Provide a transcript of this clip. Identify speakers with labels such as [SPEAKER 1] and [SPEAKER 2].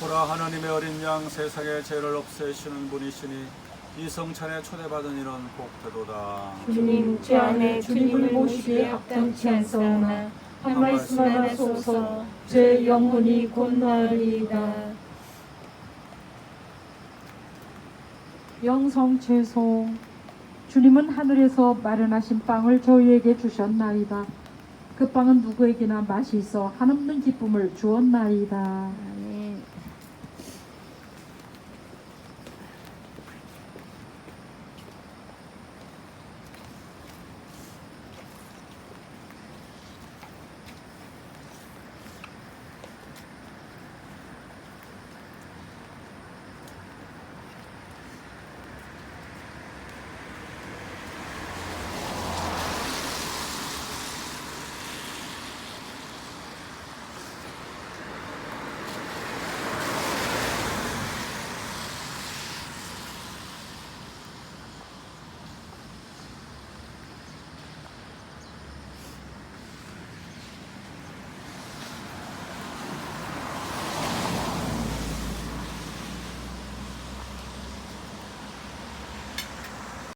[SPEAKER 1] 보라 하나님의 어린 양 세상의 죄를 없애시는 분이시니 이 성찬에 초대받은 이는 복되도다.
[SPEAKER 2] 주님 제 안에 주님을 모시기에 합당치 않사오나 한 말씀만 하소서 제 영혼이 곧나으리이다
[SPEAKER 3] 영성 최송 주님은 하늘에서 마련하신 빵을 저희에게 주셨나이다. 그 빵은 누구에게나 맛이 있어 한없는 기쁨을 주었나이다.